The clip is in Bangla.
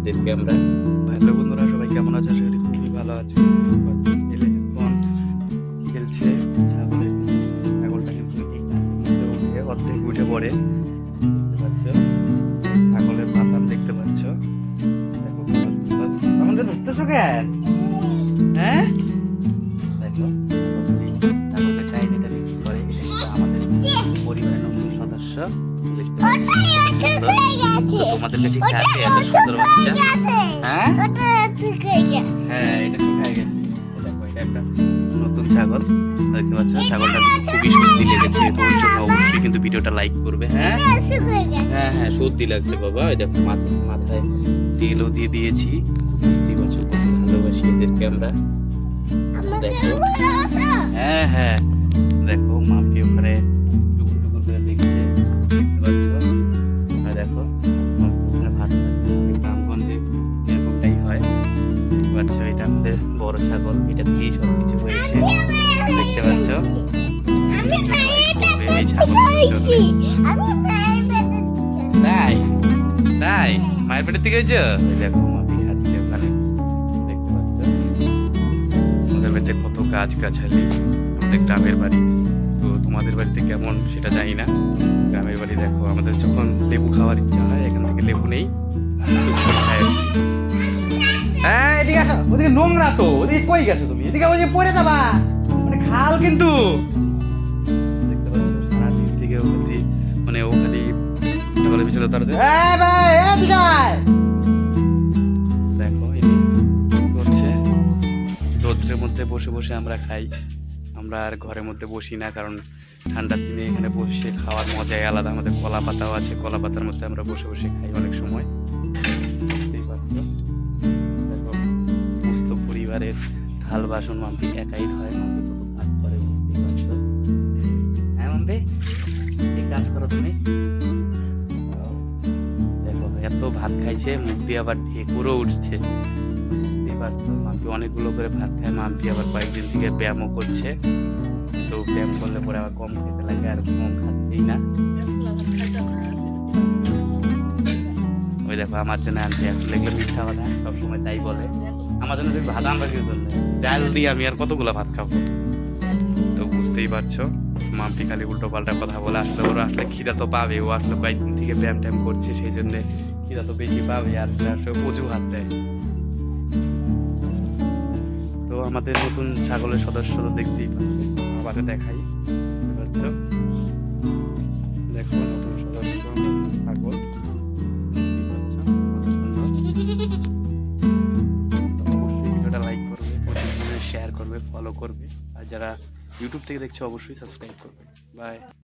এদেরকে আমরা হ্যালো বন্ধুরা, সবাই কেমন আছে? আশা খুবই ভালো আছে। খেলছে কিন্তু অর্ধেক উঠে পড়ে। পাচ্ছ? ছাগলের পাতান দেখতে পাচ্ছ? আমাদের ধরতেছো কেন? তোমাদের কাছে কি আছে এত সুন্দর বাচ্চা। হ্যাঁ? হ্যাঁ এটা শুকায় গেছে। এটা একটা নতুন ছাগল। দেখতে পাচ্ছ ছাগলটা খুবই সত্যি লেগেছে তোর জন্য অবশ্যই কিন্তু ভিডিওটা লাইক করবে হ্যাঁ? হ্যাঁ হ্যাঁ সত্যি লাগছে বাবা। মাথা মাথায় তেলও দিয়ে দিয়েছি। বুঝতেই পারছ কত ভালোবাসি এদেরকে আমরা। দেখো। হ্যাঁ হ্যাঁ। দেখো মাকে ওখানে আমাদের বড় ছাগল এটা দিয়েই সব কিছু হয়েছে। দেখতে পাচ্ছ? তাই? তাই? মায়ের পেটের দিকে হয়েছ? দেখো খাচ্ছে ওখানে। দেখতে পাচ্ছ? আমাদের বাড়িতে কত গাছ গাছালি আমাদের গ্রামের বাড়ি। তো তোমাদের বাড়িতে কেমন সেটা জানি না। গ্রামের বাড়ি দেখো আমাদের যখন লেবু খাওয়ার ইচ্ছা হয় এখান থেকে লেবু নেই। আসো ওদিকে নোংরা তো ওদিকে কই গেছো তুমি? এদিকে ওই যে পড়ে যাবা। মানে খাল কিন্তু। দেখতে পাচ্ছ থেকে ওখানে মানে ওখানে ছাগলের পিছনে তার ভাই এদিকে দেখো ইনি করছে? রোদ্রের মধ্যে বসে বসে আমরা খাই। আমরা আর ঘরের মধ্যে বসি না কারণ ঠান্ডার দিনে এখানে বসে খাওয়ার মজাই আলাদা। আমাদের কলা পাতাও আছে কলা পাতার মধ্যে আমরা বসে বসে খাই অনেক সময়। পরিবারের থাল বাসন মাম্পি একাই ধয় মাম্পি কত কাজ করে বুঝতেই পারছ? হ্যাঁ মাম্পি? এই কাজ করো তুমি? দেখো, এত ভাত খাইছে, মুখ দিয়ে আবার ঢেকুরও উঠছে। বুঝতেই পারছ, মাম্পি অনেকগুলো করে ভাত খায়, মাম্পি আবার কয়েকদিন থেকে ব্যায়ামও করছে। তো ব্যায়াম করলে পরে আবার কম খেতে লাগে, আর কম খাচ্ছেই না। ওই দেখো, আমার জন্য আনতে আসলে এগুলো মিথ্যা কথা, সবসময় তাই বলে। আমার জন্য তুমি ভাত আনবা কি জন্য ডাল দিয়ে আমি আর কতগুলো ভাত খাব? তো বুঝতেই পারছ, মাম্পি খালি উল্টো পাল্টা কথা বলে আসলে। ওরা আসলে খিদা তো পাবে, ও আসলে কয়েকদিন থেকে ব্যায়াম ট্যায়াম করছে, সেই জন্য খিদা তো বেশি পাবে আর আসলে অজুহাত দেয়। তো আমাদের নতুন ছাগলের সদস্য তো দেখতেই পাচ্ছ আবার দেখাই। শেয়ার করবে ফলো করবে। আর যারা ইউটিউব থেকে দেখছ অবশ্যই সাবস্ক্রাইব করবে। বাই